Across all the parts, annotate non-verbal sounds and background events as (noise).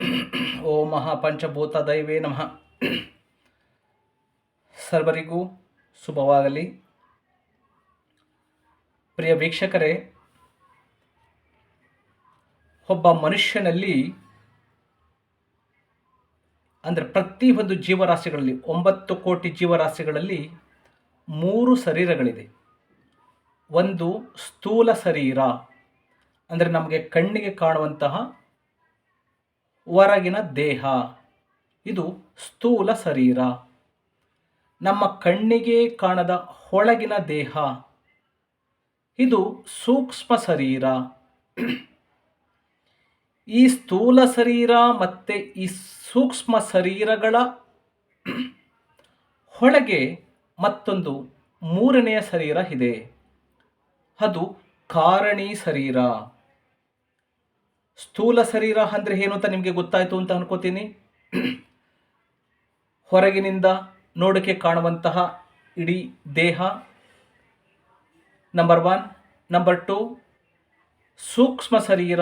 ಓಂ ಮಹಾಪಂಚಭೂತ ದೈವೇ ನಮಃ. ಸರ್ವರಿಗೂ ಶುಭವಾಗಲಿ. ಪ್ರಿಯ ವೀಕ್ಷಕರೇ, ಒಬ್ಬ ಮನುಷ್ಯನಲ್ಲಿ ಅಂದರೆ ಪ್ರತಿಯೊಂದು ಜೀವರಾಶಿಗಳಲ್ಲಿ, ಒಂಬತ್ತು ಕೋಟಿ ಜೀವರಾಶಿಗಳಲ್ಲಿ ಮೂರು ಶರೀರಗಳಿದೆ. ಒಂದು ಸ್ಥೂಲ ಶರೀರ, ಅಂದರೆ ನಮಗೆ ಕಣ್ಣಿಗೆ ಕಾಣುವಂತಹ ಹೊರಗಿನ ದೇಹ. ಇದು ಸ್ಥೂಲ ಶರೀರ. ನಮ್ಮ ಕಣ್ಣಿಗೆ ಕಾಣದ ಒಳಗಿನ ದೇಹ. ಇದು ಸೂಕ್ಷ್ಮ ಶರೀರ. ಈ ಸ್ಥೂಲ ಶರೀರ ಮತ್ತು ಈ ಸೂಕ್ಷ್ಮ ಶರೀರಗಳ ಒಳಗೆ ಮತ್ತೊಂದು ಮೂರನೆಯ ಶರೀರ ಇದೆ. ಅದು ಕಾರಣಿ ಶರೀರ. ಸ್ಥೂಲ ಶರೀರ ಅಂದರೆ ಏನು ಅಂತ ನಿಮಗೆ ಗೊತ್ತಾಯಿತು ಅಂತ ಅನ್ಕೋತೀನಿ. ಹೊರಗಿನಿಂದ ನೋಡಕ್ಕೆ ಕಾಣುವಂತಹ ಇಡೀ ದೇಹ. ನಂಬರ್ ಒನ್ ನಂಬರ್ ಟು ಸೂಕ್ಷ್ಮ ಶರೀರ.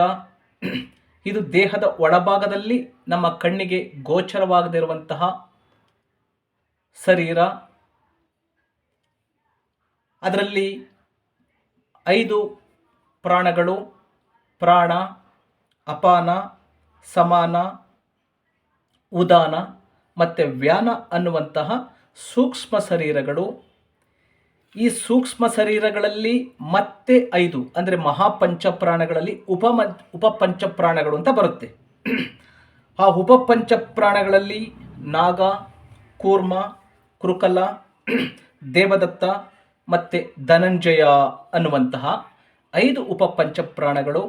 ಇದು ದೇಹದ ಒಳಭಾಗದಲ್ಲಿ ನಮ್ಮ ಕಣ್ಣಿಗೆ ಗೋಚರವಾಗದಿರುವಂತಹ ಶರೀರ. ಅದರಲ್ಲಿ ಐದು ಪ್ರಾಣಗಳು, ಪ್ರಾಣ ಅಪಾನ, ಸಮಾನ, ಉದಾನ ಮತ್ತು ವ್ಯಾನ ಅನ್ನುವಂತಹ ಸೂಕ್ಷ್ಮ ಶರೀರಗಳು. ಈ ಸೂಕ್ಷ್ಮ ಶರೀರಗಳಲ್ಲಿ ಮತ್ತೆ ಐದು, ಅಂದರೆ ಮಹಾಪಂಚಪ್ರಾಣಗಳಲ್ಲಿ ಉಪಮ ಉಪಪಂಚಪ್ರಾಣಗಳು ಅಂತ ಬರುತ್ತೆ. ಆ ಉಪಪಂಚಪ್ರಾಣಗಳಲ್ಲಿ ನಾಗ, ಕೂರ್ಮ ಕೃಕಲ ದೇವದತ್ತ ಮತ್ತು ಧನಂಜಯ ಅನ್ನುವಂತಹ ಐದು ಉಪಪಂಚಪ್ರಾಣಗಳು.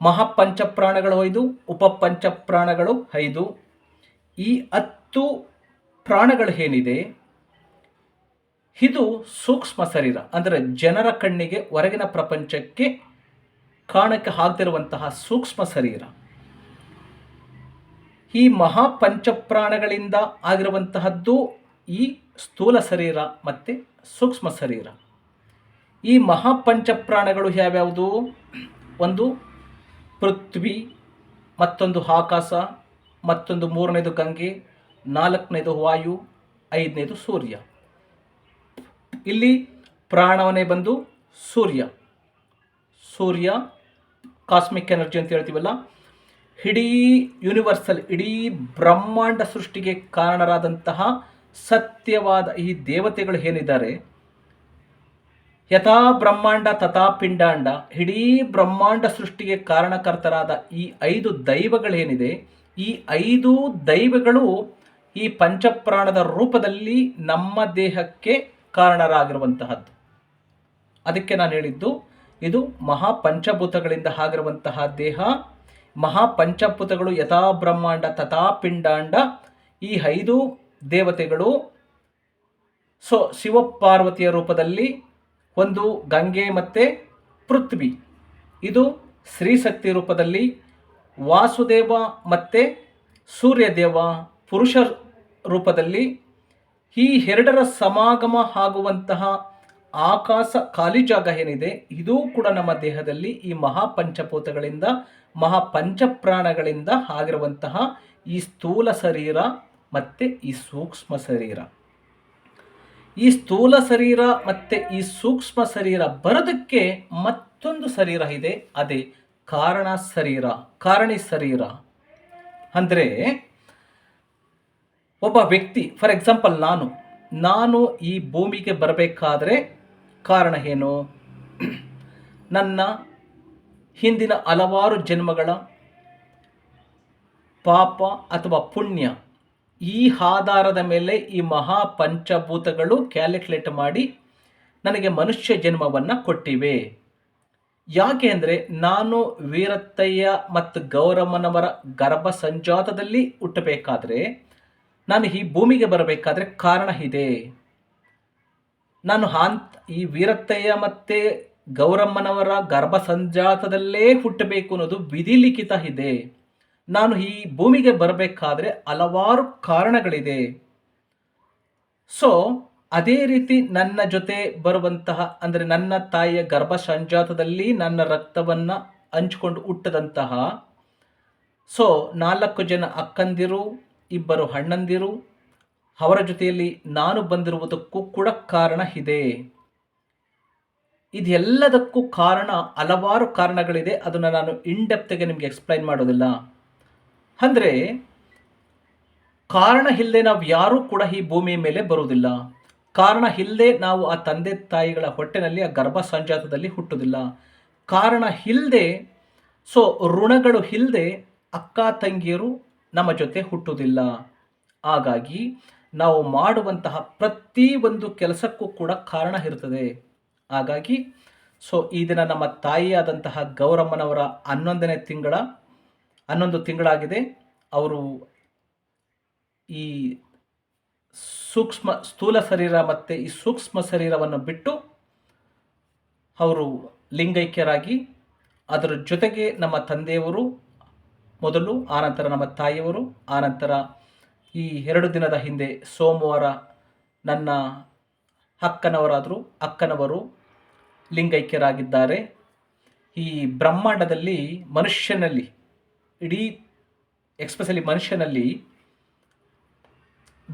ಮಹಾಪಂಚಪ್ರಾಣಗಳು ಐದು, ಉಪಪಂಚಪ್ರಾಣಗಳು ಐದು. ಈ ಹತ್ತು ಪ್ರಾಣಗಳು ಏನಿದೆ? ಇದು ಸೂಕ್ಷ್ಮ ಶರೀರ, ಅಂದರೆ ಜನರ ಕಣ್ಣಿಗೆ ಹೊರಗಿನ ಪ್ರಪಂಚಕ್ಕೆ ಕಾಣಕ್ಕೆ ಆಗದಿರುವಂತಹ ಸೂಕ್ಷ್ಮ ಶರೀರ. ಈ ಮಹಾಪಂಚಪ್ರಾಣಗಳಿಂದ ಆಗಿರುವಂತಹದ್ದು ಈ ಸ್ಥೂಲ ಶರೀರ ಮತ್ತು ಸೂಕ್ಷ್ಮ ಶರೀರ. ಈ ಮಹಾಪಂಚಪ್ರಾಣಗಳು ಯಾವ್ಯಾವುದು? ಒಂದು ಪೃಥ್ವಿ, ಮತ್ತೊಂದು ಆಕಾಶ, ಮತ್ತೊಂದು ಮೂರನೇದು ಗಂಗೆ, ನಾಲ್ಕನೇದು ವಾಯು, ಐದನೇದು ಸೂರ್ಯ. ಇಲ್ಲಿ ಪ್ರಾಣವನೇ ಬಂದು ಸೂರ್ಯ. ಸೂರ್ಯ, ಕಾಸ್ಮಿಕ್ ಎನರ್ಜಿ ಅಂತ ಹೇಳ್ತೀವಲ್ಲ, ಇಡೀ ಯೂನಿವರ್ಸಲ್, ಇಡೀ ಬ್ರಹ್ಮಾಂಡ ಸೃಷ್ಟಿಗೆ ಕಾರಣರಾದಂತಹ ಸತ್ಯವಾದ ಈ ದೇವತೆಗಳು ಏನಿದ್ದಾರೆ ಯಥಾ ಬ್ರಹ್ಮಾಂಡ ತಥಾ ಪಿಂಡಾಂಡ. ಇಡೀ ಬ್ರಹ್ಮಾಂಡ ಸೃಷ್ಟಿಗೆ ಕಾರಣಕರ್ತರಾದ ಈ ಐದು ದೈವಗಳೇನಿದೆ, ಈ ಐದು ದೈವಗಳು ಈ ಪಂಚಪ್ರಾಣದ ರೂಪದಲ್ಲಿ ನಮ್ಮ ದೇಹಕ್ಕೆ ಕಾರಣರಾಗಿರುವಂತಹದ್ದು. ಅದಕ್ಕೆ ನಾನು ಹೇಳಿದ್ದು, ಇದು ಮಹಾಪಂಚಭೂತಗಳಿಂದ ಆಗಿರುವಂತಹ ದೇಹ. ಮಹಾಪಂಚಭೂತಗಳು ಯಥಾ ಬ್ರಹ್ಮಾಂಡ ತಥಾ ಪಿಂಡಾಂಡ. ಈ ಐದು ದೇವತೆಗಳು ಸೊ ಶಿವಪಾರ್ವತಿಯ ರೂಪದಲ್ಲಿ ಒಂದು ಗಂಗೆ ಮತ್ತು ಪೃಥ್ವಿ. ಇದು ಸ್ತ್ರೀಶಕ್ತಿ ರೂಪದಲ್ಲಿ ವಾಸುದೇವ ಮತ್ತು ಸೂರ್ಯದೇವ ಪುರುಷ ರೂಪದಲ್ಲಿ ಈ ಎರಡರ ಸಮಾಗಮ ಆಗುವಂತಹ ಆಕಾಶ ಖಾಲಿ ಜಾಗ ಏನಿದೆ, ಇದೂ ಕೂಡ ನಮ್ಮ ದೇಹದಲ್ಲಿ ಈ ಮಹಾಪಂಚಭೂತಗಳಿಂದ, ಮಹಾಪಂಚಪ್ರಾಣಗಳಿಂದ ಆಗಿರುವಂತಹ ಈ ಸ್ಥೂಲ ಶರೀರ ಮತ್ತು ಈ ಸೂಕ್ಷ್ಮ ಶರೀರ. ಈ ಸ್ಥೂಲ ಶರೀರ ಮತ್ತು ಈ ಸೂಕ್ಷ್ಮ ಶರೀರ ಬರೋದಕ್ಕೆ ಮತ್ತೊಂದು ಶರೀರ ಇದೆ, ಅದೇ ಕಾರಣ ಶರೀರ, ಕಾರಣಿ ಶರೀರ. ಅಂದರೆ ಒಬ್ಬ ವ್ಯಕ್ತಿ ಫಾರ್ ಎಕ್ಸಾಂಪಲ್ ನಾನು ನಾನು ಈ ಭೂಮಿಗೆ ಬರಬೇಕಾದ್ರೆ ಕಾರಣ ಏನು? ನನ್ನ ಹಿಂದಿನ ಹಲವಾರು ಜನ್ಮಗಳ ಪಾಪ ಅಥವಾ ಪುಣ್ಯ ಈ ಆಧಾರದ ಮೇಲೆ ಈ ಮಹಾ ಪಂಚಭೂತಗಳು ಕ್ಯಾಲ್ಕುಲೇಟ್ ಮಾಡಿ ನನಗೆ ಮನುಷ್ಯ ಜನ್ಮವನ್ನು ಕೊಟ್ಟಿವೆ. ಯಾಕೆ ಅಂದರೆ ನಾನು ವೀರತ್ತಯ್ಯ ಮತ್ತು ಗೌರಮ್ಮನವರ ಗರ್ಭ ಸಂಜಾತದಲ್ಲಿ ಹುಟ್ಟಬೇಕಾದ್ರೆ ನಾನು ಈ ಭೂಮಿಗೆ ಬರಬೇಕಾದ್ರೆ ಕಾರಣ ಇದೆ. ನಾನು ಹಾಂತ್ ಈ ವೀರತ್ತಯ್ಯ ಮತ್ತು ಗೌರಮ್ಮನವರ ಗರ್ಭ ಸಂಜಾತದಲ್ಲೇ ಹುಟ್ಟಬೇಕು ಅನ್ನೋದು ವಿಧಿಲಿಖಿತ ಇದೆ. ನಾನು ಈ ಭೂಮಿಗೆ ಬರಬೇಕಾದ್ರೆ ಹಲವಾರು ಕಾರಣಗಳಿದೆ. ಸೊ ಅದೇ ರೀತಿ ನನ್ನ ಜೊತೆ ಬರುವಂತಹ, ಅಂದರೆ ನನ್ನ ತಾಯಿಯ ಗರ್ಭ ಸಂಜಾತದಲ್ಲಿ ನನ್ನ ರಕ್ತವನ್ನು ಹಂಚಿಕೊಂಡು ಹುಟ್ಟದಂತಹ ಸೊ ನಾಲ್ಕು ಜನ ಅಕ್ಕಂದಿರು, ಇಬ್ಬರು ಅಣ್ಣಂದಿರು, ಅವರ ಜೊತೆಯಲ್ಲಿ ನಾನು ಬಂದಿರುವುದಕ್ಕೂ ಕೂಡ ಕಾರಣ ಇದೆ. ಇದೆಲ್ಲದಕ್ಕೂ ಕಾರಣ, ಹಲವಾರು ಕಾರಣಗಳಿದೆ. ಅದನ್ನು ನಾನು ಇನ್ಡೆಪ್ತ್ಗೆ ನಿಮಗೆ ಎಕ್ಸ್ಪ್ಲೈನ್ ಮಾಡೋದಿಲ್ಲ. ಅಂದರೆ ಕಾರಣ ಇಲ್ಲದೆ ನಾವು ಯಾರೂ ಕೂಡ ಈ ಭೂಮಿಯ ಮೇಲೆ ಬರುವುದಿಲ್ಲ. ಕಾರಣ ಇಲ್ಲದೆ ನಾವು ಆ ತಂದೆ ತಾಯಿಗಳ ಹೊಟ್ಟೆನಲ್ಲಿ, ಆ ಗರ್ಭ ಸಂಜಾತದಲ್ಲಿ ಹುಟ್ಟುವುದಿಲ್ಲ. ಕಾರಣ ಇಲ್ಲದೆ, ಸೊ ಋಣಗಳು ಇಲ್ಲದೆ ಅಕ್ಕ ತಂಗಿಯರು ನಮ್ಮ ಜೊತೆ ಹುಟ್ಟುವುದಿಲ್ಲ. ಹಾಗಾಗಿ ನಾವು ಮಾಡುವಂತಹ ಪ್ರತಿ ಒಂದು ಕೆಲಸಕ್ಕೂ ಕೂಡ ಕಾರಣ ಇರ್ತದೆ ಹಾಗಾಗಿ, ಸೊ ಈ ದಿನ ನಮ್ಮ ತಾಯಿಯಾದಂತಹ ಗೌರಮ್ಮನವರ ಹನ್ನೊಂದನೇ ತಿಂಗಳ ಹನ್ನೊಂದು ತಿಂಗಳಾಗಿದೆ. ಅವರು ಈ ಸೂಕ್ಷ್ಮ ಸ್ಥೂಲ ಶರೀರ ಮತ್ತು ಈ ಸೂಕ್ಷ್ಮ ಶರೀರವನ್ನು ಬಿಟ್ಟು ಅವರು ಲಿಂಗೈಕ್ಯರಾಗಿ, ಅದರ ಜೊತೆಗೆ ನಮ್ಮ ತಂದೆಯವರು ಮೊದಲು, ಆನಂತರ ನಮ್ಮ ತಾಯಿಯವರು, ಆನಂತರ ಈ ಎರಡು ದಿನದ ಹಿಂದೆ ಸೋಮವಾರ ನನ್ನ ಅಕ್ಕನವರಾದರು, ಅಕ್ಕನವರು ಲಿಂಗೈಕ್ಯರಾಗಿದ್ದಾರೆ. ಈ ಬ್ರಹ್ಮಾಂಡದಲ್ಲಿ ಮನುಷ್ಯನಲ್ಲಿ ಇಡೀ ಎಕ್ಸ್ಪೆಷಲಿ ಮನುಷ್ಯನಲ್ಲಿ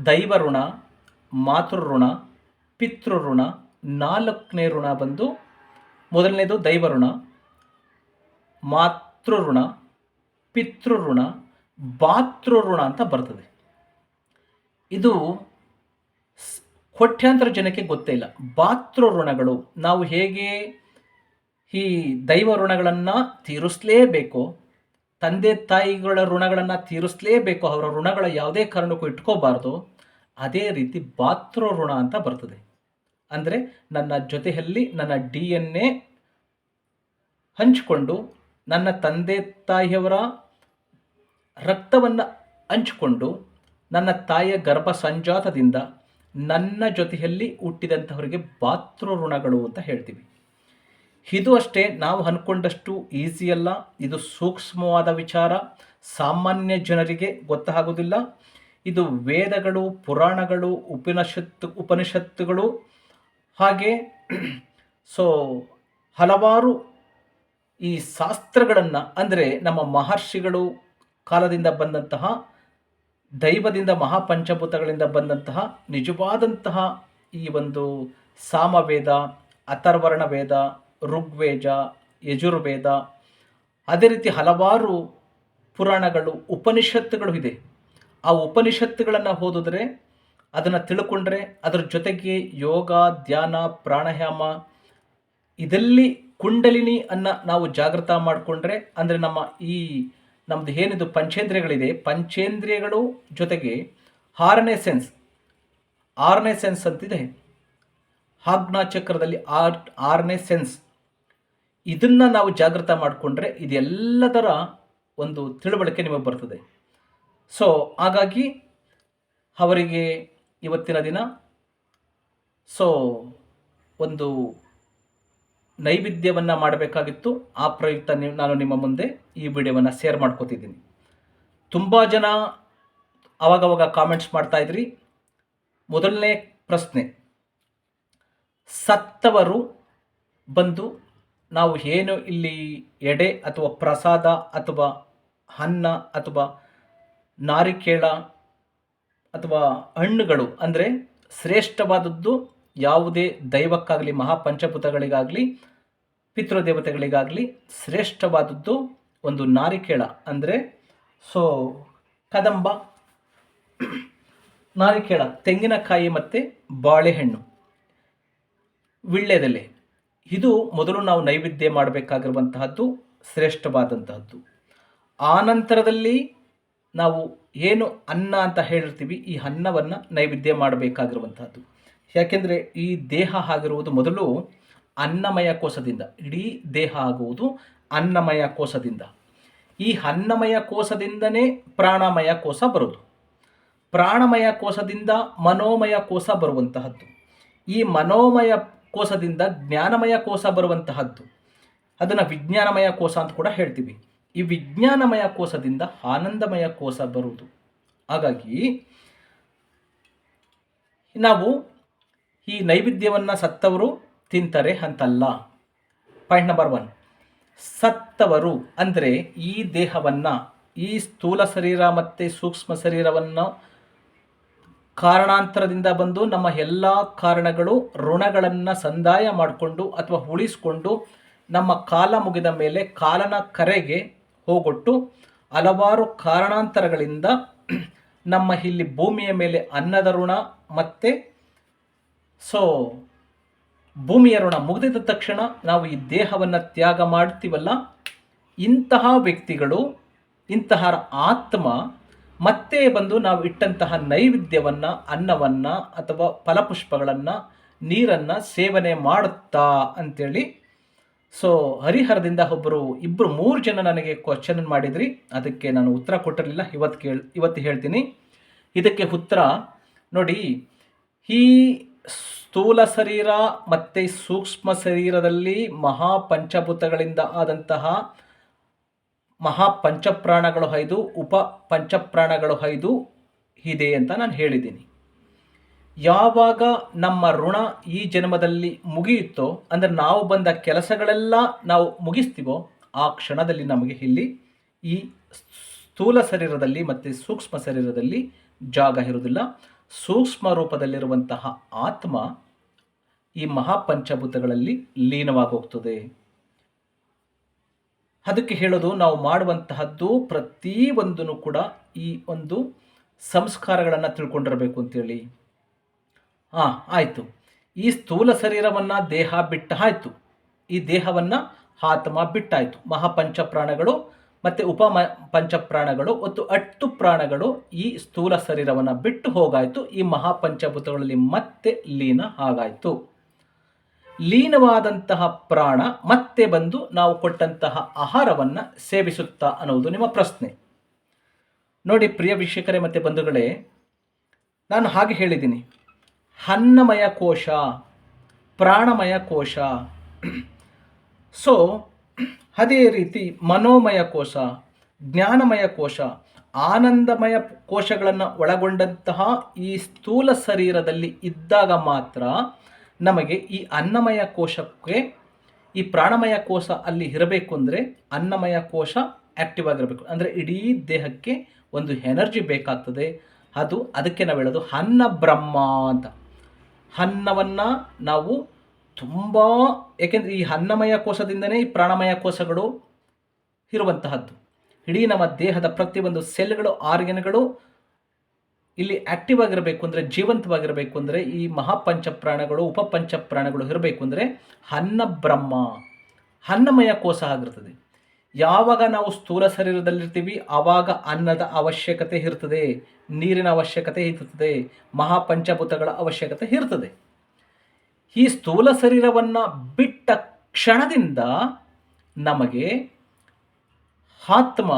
ದೈವ ಋಣ, ಮಾತೃ ಋಣ ಋಣ, ನಾಲ್ಕನೇ ಋಣ ಬಂದು ಮೊದಲನೇದು ದೈವ ಋಣ, ಮಾತೃ ಋಣ, ಪಿತೃ ಋಣ ಋಣ ಅಂತ ಬರ್ತದೆ. ಇದು ಕೋಟ್ಯಾಂತರ ಜನಕ್ಕೆ ಗೊತ್ತೇ ಇಲ್ಲ. ಭಾತೃ ಋಣಗಳು ನಾವು ಹೇಗೆ ಈ ದೈವ ಋಣಗಳನ್ನು ತೀರಿಸಲೇಬೇಕು ತಂದೆ ತಾಯಿಗಳ ಋಣಗಳನ್ನು ತೀರಿಸಲೇಬೇಕು. ಅವರ ಋಣಗಳ ಯಾವುದೇ ಕಾರಣಕ್ಕೂ ಇಟ್ಕೋಬಾರ್ದು. ಅದೇ ರೀತಿ ಬಾತೃ ಋಣ ಅಂತ ಬರ್ತದೆ. ಅಂದರೆ ನನ್ನ ಜೊತೆಯಲ್ಲಿ ನನ್ನ ಡಿ ಎನ್ ಎ ಹಂಚಿಕೊಂಡು ನನ್ನ ತಂದೆ ತಾಯಿಯವರ ರಕ್ತವನ್ನು ಹಂಚಿಕೊಂಡು ನನ್ನ ತಾಯಿಯ ಗರ್ಭ ಸಂಜಾತದಿಂದ ನನ್ನ ಜೊತೆಯಲ್ಲಿ ಹುಟ್ಟಿದಂಥವರಿಗೆ ಬಾತೃ ಋಣಗಳು ಅಂತ ಹೇಳ್ತೀವಿ. ಇದು ಅಷ್ಟೇ, ನಾವು ಅಂದ್ಕೊಂಡಷ್ಟು ಈಸಿ ಅಲ್ಲ. ಇದು ಸೂಕ್ಷ್ಮವಾದ ವಿಚಾರ. ಸಾಮಾನ್ಯ ಜನರಿಗೆ ಗೊತ್ತಾಗೋದಿಲ್ಲ ಇದು ವೇದಗಳು, ಪುರಾಣಗಳು, ಉಪನಿಷತ್ತು, ಉಪನಿಷತ್ತುಗಳು. ಹಾಗೆ ಸೊ ಹಲವಾರು ಈ ಶಾಸ್ತ್ರಗಳನ್ನು, ಅಂದರೆ ನಮ್ಮ ಮಹರ್ಷಿಗಳು ಕಾಲದಿಂದ ಬಂದಂತಹ, ದೈವದಿಂದ ಮಹಾಪಂಚಭೂತಗಳಿಂದ ಬಂದಂತಹ, ನಿಜವಾದಂತಹ ಈ ಒಂದು ಸಾಮವೇದ ಅಥರ್ವರ್ಣ ವೇದ ಋಗ್ವೇದ, ಯಜುರ್ವೇದ. ಅದೇ ರೀತಿ ಹಲವಾರು ಪುರಾಣಗಳು, ಉಪನಿಷತ್ತುಗಳು ಇದೆ. ಆ ಉಪನಿಷತ್ತುಗಳನ್ನು ಓದಿದ್ರೆ, ಅದನ್ನು ತಿಳ್ಕೊಂಡ್ರೆ, ಅದರ ಜೊತೆಗೆ ಯೋಗ, ಧ್ಯಾನ, ಪ್ರಾಣಾಯಾಮ ಇದರಲ್ಲಿ ಕುಂಡಲಿನಿ ಅನ್ನ ನಾವು ಜಾಗೃತ ಮಾಡಿಕೊಂಡ್ರೆ, ಅಂದರೆ ನಮ್ಮ ಈ ನಮ್ಮದು ಏನಿದು ಪಂಚೇಂದ್ರಿಯಗಳಿದೆ, ಪಂಚೇಂದ್ರಿಯಗಳು ಜೊತೆಗೆ ಆರನೇ ಸೆನ್ಸ್ ಆರನೇ ಸೆನ್ಸ್ ಅಂತಿದೆ. ಆಜ್ಞಾ ಚಕ್ರದಲ್ಲಿ ಆರ್, ಆರನೇ ಸೆನ್ಸ್. ಇದನ್ನು ನಾವು ಜಾಗೃತ ಮಾಡಿಕೊಂಡ್ರೆ ಇದೆಲ್ಲದರ ಒಂದು ತಿಳುವಳಿಕೆ ನಿಮಗೆ ಬರ್ತದೆ. ಸೊ ಹಾಗಾಗಿ ಅವರಿಗೆ ಇವತ್ತಿನ ದಿನ ಸೊ ಒಂದು ನೈವೇದ್ಯವನ್ನು ಮಾಡಬೇಕಾಗಿತ್ತು. ಆ ಪ್ರಯುಕ್ತ ನಾನು ನಿಮ್ಮ ಮುಂದೆ ಈ ವಿಡಿಯೋವನ್ನು ಶೇರ್ ಮಾಡ್ಕೋತಿದ್ದೀನಿ. ತುಂಬ ಜನ ಅವಾಗವಾಗ ಕಾಮೆಂಟ್ಸ್ ಮಾಡ್ತಾ ಇದ್ರಿ. ಮೊದಲನೇ ಪ್ರಶ್ನೆ, ಸತ್ತವರು ಬಂದು ನಾವು ಏನು ಇಲ್ಲಿ ಎಡೆ ಅಥವಾ ಪ್ರಸಾದ ಅಥವಾ ಅನ್ನ ಅಥವಾ ನಾರಿಕೇಳ ಅಥವಾ ಹಣ್ಣುಗಳು ಅಂದರೆ ಶ್ರೇಷ್ಠವಾದದ್ದು ಯಾವುದೇ ದೈವಕ್ಕಾಗಲಿ, ಮಹಾಪಂಚಭೂತಗಳಿಗಾಗಲಿ, ಪಿತೃದೇವತೆಗಳಿಗಾಗಲಿ ಶ್ರೇಷ್ಠವಾದದ್ದು ಒಂದು ನಾರಿಕೇಳ ಅಂದರೆ, ಸೊ, ಕದಂಬ, ನಾರಿಕೇಳ, ತೆಂಗಿನಕಾಯಿ ಮತ್ತು ಬಾಳೆಹಣ್ಣು. ವಿಳ್ಳೆದೆಲೆ. ಇದು ಮೊದಲು ನಾವು ನೈವೇದ್ಯ ಮಾಡಬೇಕಾಗಿರುವಂತಹದ್ದು, ಶ್ರೇಷ್ಠವಾದಂತಹದ್ದು. ಆನಂತರದಲ್ಲಿ ನಾವು ಏನು ಅನ್ನ ಅಂತ ಹೇಳಿರ್ತೀವಿ, ಈ ಅನ್ನವನ್ನು ನೈವೇದ್ಯ ಮಾಡಬೇಕಾಗಿರುವಂತಹದ್ದು. ಯಾಕೆಂದರೆ ಈ ದೇಹ ಆಗಿರುವುದು ಮೊದಲು ಅನ್ನಮಯ ಕೋಶದಿಂದ, ಇಡೀ ದೇಹ ಆಗುವುದು ಅನ್ನಮಯ ಕೋಶದಿಂದ. ಈ ಅನ್ನಮಯ ಕೋಶದಿಂದನೇ ಪ್ರಾಣಮಯ ಕೋಶ ಬರೋದು ಪ್ರಾಣಮಯ ಕೋಶದಿಂದ ಮನೋಮಯ ಕೋಶ ಬರುವಂತಹದ್ದು. ಈ ಮನೋಮಯ ಕೋಶದಿಂದ ಜ್ಞಾನಮಯ ಕೋಶ ಬರುವಂತಹದ್ದು. ಅದನ್ನು ವಿಜ್ಞಾನಮಯ ಕೋಶ ಅಂತ ಕೂಡ ಹೇಳ್ತೀವಿ. ಈ ವಿಜ್ಞಾನಮಯ ಕೋಶದಿಂದ ಆನಂದಮಯ ಕೋಶ ಬರುವುದು. ಹಾಗಾಗಿ ನಾವು ಈ ನೈವೇದ್ಯವನ್ನು ಸತ್ತವರು ತಿಂತಾರೆ ಅಂತಲ್ಲ. ಪಾಯಿಂಟ್ ನಂಬರ್ ಒನ್ ಸತ್ತವರು ಅಂದರೆ ಈ ದೇಹವನ್ನು, ಈ ಸ್ಥೂಲ ಶರೀರ ಮತ್ತು ಸೂಕ್ಷ್ಮ ಶರೀರವನ್ನು ಕಾರಣಾಂತರದಿಂದ ಬಂದು ನಮ್ಮ ಎಲ್ಲ ಕಾರಣಗಳು ಋಣಗಳನ್ನು ಸಂದಾಯ ಮಾಡಿಕೊಂಡು ಅಥವಾ ಉಳಿಸ್ಕೊಂಡು ನಮ್ಮ ಕಾಲ ಮುಗಿದ ಮೇಲೆ ಕಾಲನ ಕರೆಗೆ ಹೋಗೊಟ್ಟು ಹಲವಾರು ಕಾರಣಾಂತರಗಳಿಂದ (clears throat) ನಮ್ಮ ಇಲ್ಲಿ ಭೂಮಿಯ ಮೇಲೆ ಅನ್ನದ ಋಣ ಮತ್ತು ಸೊ ಭೂಮಿಯ ಋಣ ಮುಗಿದಿದ ತಕ್ಷಣ ನಾವು ಈ ದೇಹವನ್ನು ತ್ಯಾಗ ಮಾಡ್ತೀವಲ್ಲ, ಇಂತಹ ವ್ಯಕ್ತಿಗಳು, ಇಂತಹ ಆತ್ಮ ಮತ್ತೆ ಬಂದು ನಾವು ಇಟ್ಟಂತಹ ನೈವೇದ್ಯವನ್ನು, ಅನ್ನವನ್ನು ಅಥವಾ ಫಲಪುಷ್ಪಗಳನ್ನು, ನೀರನ್ನು ಸೇವನೆ ಮಾಡುತ್ತಾ ಅಂತೇಳಿ. ಸೊ ಹರಿಹರದಿಂದ ಒಬ್ಬರು ಇಬ್ಬರು ಮೂರು ಜನ ನನಗೆ ಕ್ವಶನ್ ಮಾಡಿದ್ರಿ. ಅದಕ್ಕೆ ನಾನು ಉತ್ತರ ಕೊಟ್ಟಿರಲಿಲ್ಲ. ಇವತ್ತು ಕೇಳಿ, ಇವತ್ತು ಹೇಳ್ತೀನಿ. ಇದಕ್ಕೆ ಉತ್ತರ, ನೋಡಿ, ಈ ಸ್ಥೂಲ ಶರೀರ ಮತ್ತು ಸೂಕ್ಷ್ಮ ಶರೀರದಲ್ಲಿ ಮಹಾಪಂಚಭೂತಗಳಿಂದ ಆದಂತಹ ಮಹಾ ಪಂಚಪ್ರಾಣಗಳು ಉಪ ಪಂಚಪ್ರಾಣಗಳು ಹೈದು ಇದೆ ಅಂತ ನಾನು ಹೇಳಿದ್ದೀನಿ. ಯಾವಾಗ ನಮ್ಮ ಋಣ ಈ ಜನ್ಮದಲ್ಲಿ ಮುಗಿಯುತ್ತೋ, ಅಂದರೆ ನಾವು ಬಂದ ಕೆಲಸಗಳೆಲ್ಲ ನಾವು ಮುಗಿಸ್ತೀವೋ, ಆ ಕ್ಷಣದಲ್ಲಿ ನಮಗೆ ಇಲ್ಲಿ ಈ ಸ್ಥೂಲ ಶರೀರದಲ್ಲಿ ಮತ್ತು ಸೂಕ್ಷ್ಮ ಶರೀರದಲ್ಲಿ ಜಾಗ ಇರುವುದಿಲ್ಲ. ಸೂಕ್ಷ್ಮ ರೂಪದಲ್ಲಿರುವಂತಹ ಆತ್ಮ ಈ ಮಹಾಪಂಚಭೂತಗಳಲ್ಲಿ ಲೀನವಾಗಿ ಅದಕ್ಕೆ ಹೇಳೋದು ನಾವು ಮಾಡುವಂತಹದ್ದು ಪ್ರತಿ ಒಂದೂ ಕೂಡ ಈ ಒಂದು ಸಂಸ್ಕಾರಗಳನ್ನು ತಿಳ್ಕೊಂಡಿರಬೇಕು ಅಂತೇಳಿ. ಹಾಂ ಆಯಿತು. ಈ ಸ್ಥೂಲ ಶರೀರವನ್ನು ದೇಹ ಬಿಟ್ಟ ಆಯಿತು. ಈ ದೇಹವನ್ನು ಆತ್ಮ ಬಿಟ್ಟಾಯಿತು. ಮಹಾಪಂಚ ಪ್ರಾಣಗಳು ಮತ್ತು ಉಪ ಮ, ಪಂಚಪ್ರಾಣಗಳು ಮತ್ತು ಅಟ್ಟು ಪ್ರಾಣಗಳು ಈ ಸ್ಥೂಲ ಶರೀರವನ್ನು ಬಿಟ್ಟು ಹೋಗಾಯಿತು. ಈ ಮಹಾಪಂಚಭೂತಗಳಲ್ಲಿ ಮತ್ತೆ ಲೀನ ಆಗಾಯಿತು. ಲೀನವಾದಂತಹ ಪ್ರಾಣ ಮತ್ತೆ ಬಂದು ನಾವು ಕೊಟ್ಟಂತಹ ಆಹಾರವನ್ನು ಸೇವಿಸುತ್ತಾ ಅನ್ನೋದು ನಿಮ್ಮ ಪ್ರಶ್ನೆ. ನೋಡಿ ಪ್ರಿಯ ವೀಕ್ಷಕರೇ ಮತ್ತು ಬಂಧುಗಳೇ, ನಾನು ಹಾಗೆ ಹೇಳಿದ್ದೀನಿ. ಅನ್ನಮಯ ಕೋಶ, ಪ್ರಾಣಮಯ ಕೋಶ. ಸೊ ಅದೇ ರೀತಿ ಮನೋಮಯ ಕೋಶ, ಜ್ಞಾನಮಯ ಕೋಶ, ಆನಂದಮಯ ಕೋಶಗಳನ್ನು ಒಳಗೊಂಡಂತಹ ಈ ಸ್ಥೂಲ ಶರೀರದಲ್ಲಿ ಇದ್ದಾಗ ಮಾತ್ರ ನಮಗೆ ಈ ಅನ್ನಮಯ ಕೋಶಕ್ಕೆ ಈ ಪ್ರಾಣಮಯ ಕೋಶ ಅಲ್ಲಿ ಇರಬೇಕು ಅಂದರೆ ಅನ್ನಮಯ ಕೋಶ ಆ್ಯಕ್ಟಿವ್ ಆಗಿರಬೇಕು. ಅಂದರೆ ಇಡೀ ದೇಹಕ್ಕೆ ಒಂದು ಎನರ್ಜಿ ಬೇಕಾಗ್ತದೆ. ಅದು ಅದಕ್ಕೆ ನಾವು ಹೇಳೋದು ಅನ್ನ ಬ್ರಹ್ಮ ಅಂತ. ಅನ್ನವನ್ನು ನಾವು ತುಂಬ, ಏಕೆಂದರೆ ಈ ಅನ್ನಮಯ ಕೋಶದಿಂದನೇ ಈ ಪ್ರಾಣಮಯ ಕೋಶಗಳು ಇರುವಂತಹದ್ದು. ಇಡೀ ನಮ್ಮ ದೇಹದ ಪ್ರತಿಯೊಂದು ಸೆಲ್ಗಳು ಆರ್ಗನ್ಗಳು ಇಲ್ಲಿ ಆಕ್ಟಿವ್ ಆಗಿರಬೇಕು ಅಂದರೆ, ಜೀವಂತವಾಗಿರಬೇಕು ಅಂದರೆ, ಈ ಮಹಾಪಂಚಪ್ರಾಣಗಳು ಪ್ರಾಣಗಳು ಉಪಪಂಚ ಪ್ರಾಣಗಳು ಇರಬೇಕು ಅಂದರೆ ಅನ್ನ ಬ್ರಹ್ಮ ಅನ್ನಮಯ ಕೋಶ ಆಗಿರ್ತದೆ. ಯಾವಾಗ ನಾವು ಸ್ಥೂಲ ಶರೀರದಲ್ಲಿರ್ತೀವಿ ಆವಾಗ ಅನ್ನದ ಅವಶ್ಯಕತೆ ಇರ್ತದೆ, ನೀರಿನ ಅವಶ್ಯಕತೆ ಇರ್ತದೆ, ಮಹಾಪಂಚಭೂತಗಳ ಅವಶ್ಯಕತೆ ಇರ್ತದೆ. ಈ ಸ್ಥೂಲ ಶರೀರವನ್ನು ಬಿಟ್ಟ ಕ್ಷಣದಿಂದ ನಮಗೆ ಆತ್ಮ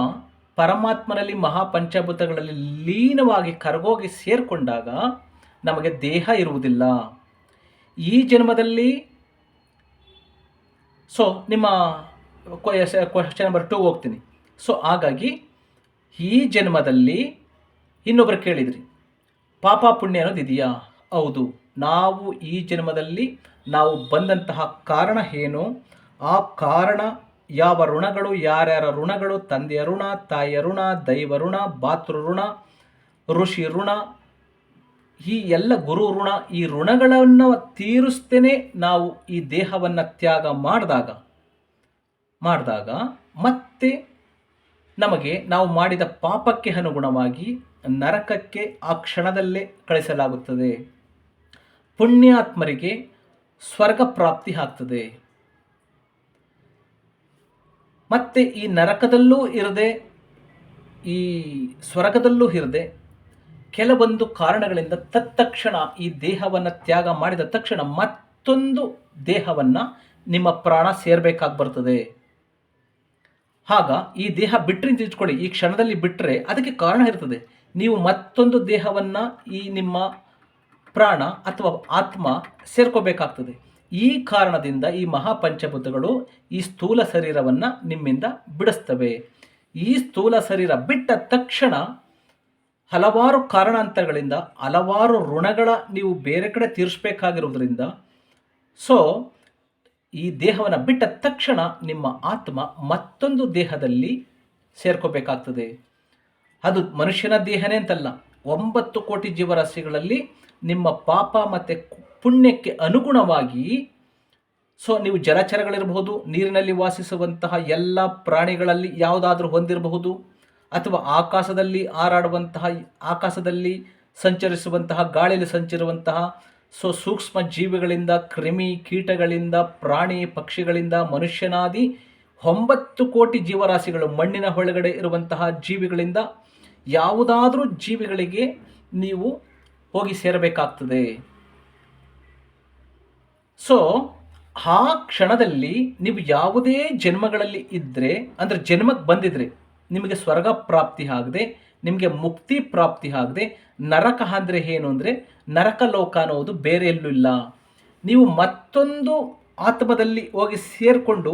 ಪರಮಾತ್ಮನಲ್ಲಿ ಮಹಾಪಂಚಭೂತಗಳಲ್ಲಿ ಲೀನವಾಗಿ ಕರಗೋಗಿ ಸೇರಿಕೊಂಡಾಗ ನಮಗೆ ದೇಹ ಇರುವುದಿಲ್ಲ. ಈ ಜನ್ಮದಲ್ಲಿ ಸೊ ನಿಮ್ಮ ಕ್ವಶನ್ ನಂಬರ್ ಟೂ ಹೋಗ್ತೀನಿ. ಸೊ ಹಾಗಾಗಿ, ಈ ಜನ್ಮದಲ್ಲಿ ಇನ್ನೊಬ್ಬರು ಕೇಳಿದ್ರಿ. ಪಾಪ ಪುಣ್ಯ ಅನ್ನೋದು ಇದೆಯಾ? ಹೌದು. ನಾವು ಈ ಜನ್ಮದಲ್ಲಿ ನಾವು ಬಂದಂತಹ ಕಾರಣ ಏನು? ಆ ಕಾರಣ ಯಾವ ಋಣಗಳು, ಯಾರ್ಯಾರ ಋಣಗಳು, ತಂದೆಯ ಋಣ, ತಾಯಿಯ ಋಣ, ದೈವ ಋಣ, ಭಾತೃ ಋಣ, ಋಷಿ ಋಣ, ಈ ಎಲ್ಲ ಗುರು ಋಣ, ಈ ಋಣಗಳನ್ನು ತೀರಿಸ್ತೇನೆ ನಾವು ಈ ದೇಹವನ್ನು ತ್ಯಾಗ ಮಾಡಿದಾಗ ಮಾಡಿದಾಗ ಮತ್ತೆ ನಮಗೆ ನಾವು ಮಾಡಿದ ಪಾಪಕ್ಕೆ ಅನುಗುಣವಾಗಿ ನರಕಕ್ಕೆ ಆ ಕ್ಷಣದಲ್ಲೇ ಕಳಿಸಲಾಗುತ್ತದೆ. ಪುಣ್ಯಾತ್ಮರಿಗೆ ಸ್ವರ್ಗ ಪ್ರಾಪ್ತಿ ಆಗ್ತದೆ. ಮತ್ತೆ ಈ ನರಕದಲ್ಲೂ ಇರದೆ, ಈ ಸ್ವರ್ಗದಲ್ಲೂ ಇರದೆ ಕೆಲವೊಂದು ಕಾರಣಗಳಿಂದ ತತ್ತಕ್ಷಣ ಈ ದೇಹವನ್ನು ತ್ಯಾಗ ಮಾಡಿದ ತಕ್ಷಣ ಮತ್ತೊಂದು ದೇಹವನ್ನು ನಿಮ್ಮ ಪ್ರಾಣ ಸೇರಬೇಕಾಗಿ ಬರ್ತದೆ ಆಗ ಈ ದೇಹ ಬಿಟ್ಟರೆ ತಿಳ್ಕೊಳ್ಳಿ ಈ ಕ್ಷಣದಲ್ಲಿ ಬಿಟ್ಟರೆ ಅದಕ್ಕೆ ಕಾರಣ ಇರ್ತದೆ. ನೀವು ಮತ್ತೊಂದು ದೇಹವನ್ನು ಈ ನಿಮ್ಮ ಪ್ರಾಣ ಅಥವಾ ಆತ್ಮ ಸೇರ್ಕೋಬೇಕಾಗ್ತದೆ. ಈ ಕಾರಣದಿಂದ ಈ ಮಹಾಪಂಚಭೂತಗಳು ಈ ಸ್ಥೂಲ ಶರೀರವನ್ನು ನಿಮ್ಮಿಂದ ಬಿಡಿಸ್ತವೆ. ಈ ಸ್ಥೂಲ ಶರೀರ ಬಿಟ್ಟ ತಕ್ಷಣ ಹಲವಾರು ಕಾರಣಾಂತರಗಳಿಂದ, ಹಲವಾರು ಋಣಗಳ ನೀವು ಬೇರೆ ಕಡೆ ತೀರಿಸಬೇಕಾಗಿರುವುದರಿಂದ ಸೊ ಈ ದೇಹವನ್ನು ಬಿಟ್ಟ ತಕ್ಷಣ ನಿಮ್ಮ ಆತ್ಮ ಮತ್ತೊಂದು ದೇಹದಲ್ಲಿ ಸೇರ್ಕೋಬೇಕಾಗ್ತದೆ. ಅದು ಮನುಷ್ಯನ ದೇಹನೇ ಅಂತಲ್ಲ, ಒಂಬತ್ತು ಕೋಟಿ ಜೀವರಾಶಿಗಳಲ್ಲಿ ನಿಮ್ಮ ಪಾಪ ಮತ್ತು ಪುಣ್ಯಕ್ಕೆ ಅನುಗುಣವಾಗಿ ಸೊ ನೀವು ಜಲಚರಗಳಿರಬಹುದು, ನೀರಿನಲ್ಲಿ ವಾಸಿಸುವಂತಹ ಎಲ್ಲ ಪ್ರಾಣಿಗಳಲ್ಲಿ ಯಾವುದಾದ್ರೂ ಹೊಂದಿರಬಹುದು, ಅಥವಾ ಆಕಾಶದಲ್ಲಿ ಹಾರಾಡುವಂತಹ, ಆಕಾಶದಲ್ಲಿ ಸಂಚರಿಸುವಂತಹ, ಗಾಳಿಯಲ್ಲಿ ಸಂಚರಿಸುವಂತಹ, ಸೊ ಸೂಕ್ಷ್ಮ ಜೀವಿಗಳಿಂದ, ಕ್ರಿಮಿ ಕೀಟಗಳಿಂದ, ಪ್ರಾಣಿ ಪಕ್ಷಿಗಳಿಂದ, ಮನುಷ್ಯನಾದಿ ಒಂಬತ್ತು ಕೋಟಿ ಜೀವರಾಶಿಗಳು ಮಣ್ಣಿನ ಒಳಗಡೆ ಇರುವಂತಹ ಜೀವಿಗಳಿಂದ ಯಾವುದಾದ್ರೂ ಜೀವಿಗಳಿಗೆ ನೀವು ಹೋಗಿ ಸೇರಬೇಕಾಗ್ತದೆ. ಸೊ ಆ ಕ್ಷಣದಲ್ಲಿ ನೀವು ಯಾವುದೇ ಜನ್ಮಗಳಲ್ಲಿ ಇದ್ದರೆ ಅಂದರೆ ಜನ್ಮಕ್ಕೆ ಬಂದಿದ್ರೆ, ನಿಮಗೆ ಸ್ವರ್ಗ ಪ್ರಾಪ್ತಿ ಆಗದೆ, ನಿಮಗೆ ಮುಕ್ತಿ ಪ್ರಾಪ್ತಿ ಆಗದೆ, ನರಕ ಅಂದರೆ ಏನು ಅಂದರೆ, ನರಕ ಲೋಕ ಅನ್ನೋದು ಬೇರೆ ಎಲ್ಲೂ ಇಲ್ಲ. ನೀವು ಮತ್ತೊಂದು ಆತ್ಮದಲ್ಲಿ ಹೋಗಿ ಸೇರಿಕೊಂಡು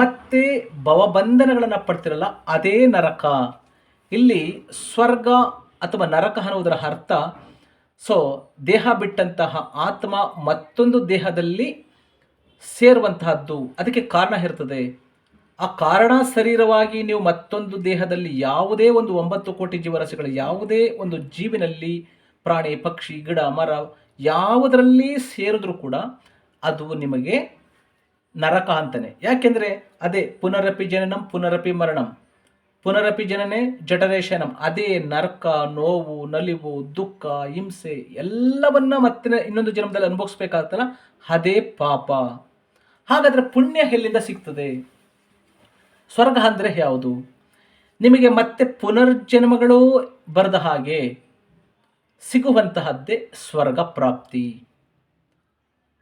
ಮತ್ತೆ ಭವಬಂಧನಗಳನ್ನು ಪಡ್ತಿರಲ್ಲ, ಅದೇ ನರಕ. ಇಲ್ಲಿ ಸ್ವರ್ಗ ಅಥವಾ ನರಕ ಅನ್ನೋದರ ಅರ್ಥ ಸೊ ದೇಹ ಬಿಟ್ಟಂತಹ ಆತ್ಮ ಮತ್ತೊಂದು ದೇಹದಲ್ಲಿ ಸೇರುವಂತಹದ್ದು ಅದಕ್ಕೆ ಕಾರಣ ಇರ್ತದೆ. ಆ ಕಾರಣ ಶರೀರವಾಗಿ ನೀವು ಮತ್ತೊಂದು ದೇಹದಲ್ಲಿ ಯಾವುದೇ ಒಂದು ಒಂಬತ್ತು ಕೋಟಿ ಜೀವರಾಶಿಗಳು, ಯಾವುದೇ ಒಂದು ಜೀವಿನಲ್ಲಿ ಪ್ರಾಣಿ, ಪಕ್ಷಿ, ಗಿಡ, ಮರ ಯಾವುದರಲ್ಲಿ ಸೇರಿದ್ರೂ ಕೂಡ ಅದು ನಿಮಗೆ ನರಕ ಅಂತಾನೆ. ಯಾಕೆಂದರೆ ಅದೇ ಪುನರಪಿ ಜನನಂ, ಪುನರಪಿ ಮರಣಂ. ಪುನರಪಿ ಜನನೇ ಜಠರೇಶನಂ ಅದೇ ನರಕ, ನೋವು, ನಲಿವು, ದುಃಖ, ಹಿಂಸೆ ಎಲ್ಲವನ್ನ ಮತ್ತೆ ಇನ್ನೊಂದು ಜನ್ಮದಲ್ಲಿ ಅನುಭವಿಸ್ಬೇಕಾಗ್ತಲ್ಲ? ಅದೇ ಪಾಪ. ಹಾಗಾದ್ರೆ ಪುಣ್ಯ ಎಲ್ಲಿಂದ ಸಿಗ್ತದೆ? ಸ್ವರ್ಗ ಅಂದರೆ ಯಾವುದು? ನಿಮಗೆ ಮತ್ತೆ ಪುನರ್ಜನ್ಮಗಳು ಬರದ ಹಾಗೆ ಸಿಗುವಂತಹದ್ದೇ ಸ್ವರ್ಗ ಪ್ರಾಪ್ತಿ.